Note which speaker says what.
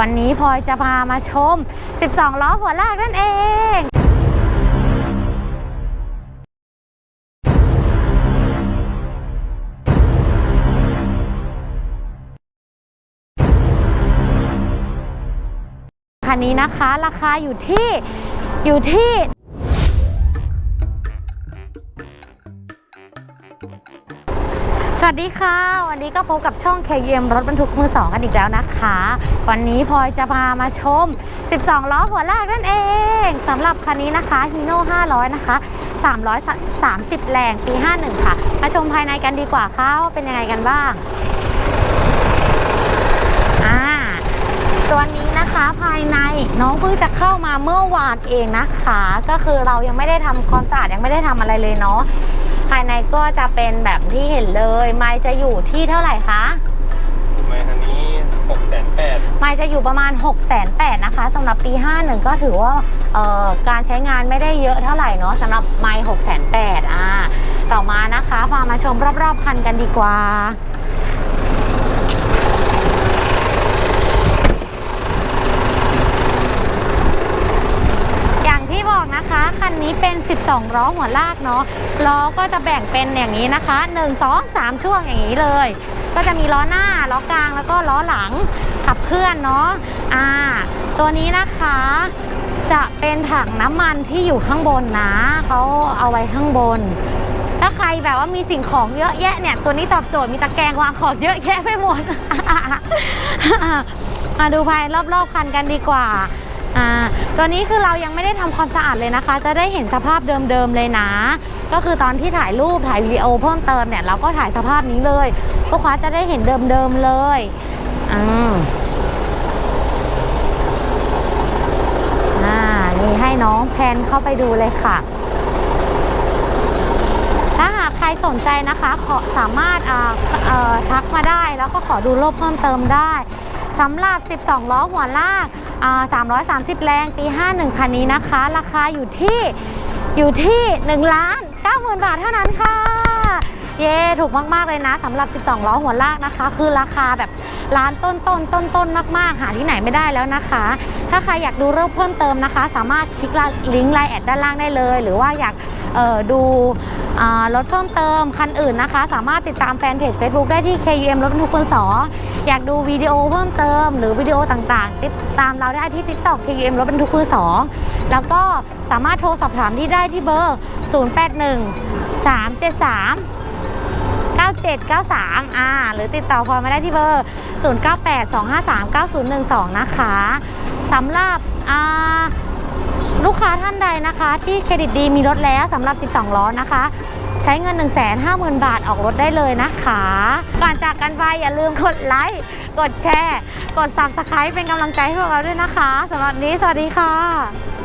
Speaker 1: วันนี้พลอยจะพามาชม 12 ล้อหัวลากนั่นเองคันนี้นะคะราคาอยู่ที่อยู่ที่ สวัสดีค่ะ วันนี้ก็พบกับช่อง KM รถบรรทุกมือสองกันอีกแล้วนะคะ วันนี้พลอยจะพามาชม 12 ล้อหัวลากนั่นเองสำหรับคันนี้นะคะ Hino 500 นะคะ 330 แรงปี 51 ค่ะ มาชมภายในกันดีกว่าค่ะว่าเป็นยังไงกันบ้างอ่าตัวนี้นะคะภายในน้องเพิ่งจะเข้ามาเมื่อวานเองนะคะ ก็คือเรายังไม่ได้ทำความสะอาดยังไม่ได้ทำอะไรเลยเนาะ ภายในก็จะเป็นแบบที่เห็นเลย ไม้จะอยู่ที่เท่าไหร่คะ
Speaker 2: ไมคันนี้หกแสนแปด
Speaker 1: ไม้จะอยู่ประมาณ6 8 0 0 0นะคะสำหรับปี 51 ก็ถือว่าเอ่อการใช้งานไม่ได้เยอะเท่าไหร่เนาะสำหรับไม้6 8 0 0 0อ่าต่อมานะคะพามาชมรอบๆคันกันดีกว่า อย่างที่บอกนะคะ คันนี้ เป็น 12 ล้อหัวลากเนาะล้อก็จะแบ่งเป็นอย่างนี้นะคะ 1 2 3 ช่วงอย่างนี้เลย ก็จะมีล้อหน้าล้อกลางแล้วก็ล้อหลังขับเคลื่อนเนาะอ่าตัวนี้นะคะจะเป็นถังน้ำมันที่อยู่ข้างบนนะเขาเอาไว้ข้างบน ถ้าใครแบบว่ามีสิ่งของเยอะแยะเนี่ย ตัวนี้ตอบโจทย์มีตะแกรงวางของเยอะแยะไปหมดมาดูภายรอบๆคันกันดีกว่า อ่าตัวนี้คือเรายังไม่ได้ทำความสะอาดเลยนะคะ จะได้เห็นสภาพเดิมๆเลยนะ ก็คือตอนที่ถ่ายรูปถ่ายวิดีโอเพิ่มเติมเนี่ยเราก็ถ่ายสภาพนี้เลยลูกค้าจะได้เห็นเดิมๆเลยอ่านี่ให้น้องแพนเข้าไปดูเลยค่ะ ถ้าหากใครสนใจนะคะขอสามารถอ่าทักมาได้แล้วก็ขอดูรูปเพิ่มเติมได้ สำหรับ 12 ล้อหัวลาก330 แรงปี 51 คันนี้นะคะ ราคาอยู่ที่อยู่ที่1ล้าน90,000 บาทเท่านั้นค่ะ เย้ถูกมาก ๆ เลยนะสำหรับ 12 ล้อหัวลากนะคะ คือราคาแบบร้านต้นต้นต้นต้นมากๆ หาที่ไหนไม่ได้แล้วนะคะ ถ้าใครอยากดูรูปเพิ่มเติมนะคะ สามารถคลิกลิงก์ไลน์แอดด้านล่างได้เลย หรือว่าอยากดูรถเพิ่มเติมคันอื่นนะคะ สามารถติดตามแฟนเพจ Facebook ได้ที่ KUM รถบรรทุกคนสอ อยากดูวิดีโอเพิ่มเติม หรือวิดีโอต่างๆ ติดตามเราได้ที่ TikTok KUM รถบรรทุกคนสองแล้วก็สามารถโทรสอบถามที่ได้ที่เบอร์ 081 373 9793อ่าหรือติดต่อพลอยมาได้ที่เบอร์ 098 253 9012 นะคะสำหรับอ่าลูกค้าท่านใดนะคะ ที่เครดิตดีมีรถแล้วสำหรับ 12 ล้อนะคะ ช้เงิน 1 5 0 0 0 0 บาทออกรถได้เลยนะคะ ก่อนจากกันไปอย่าลืมกดไลค์ กดแชร์ กด subscribe เป็นกำลังใจให้พวกเราด้วยนะคะสำหรับนี้สวัสดีค่ะ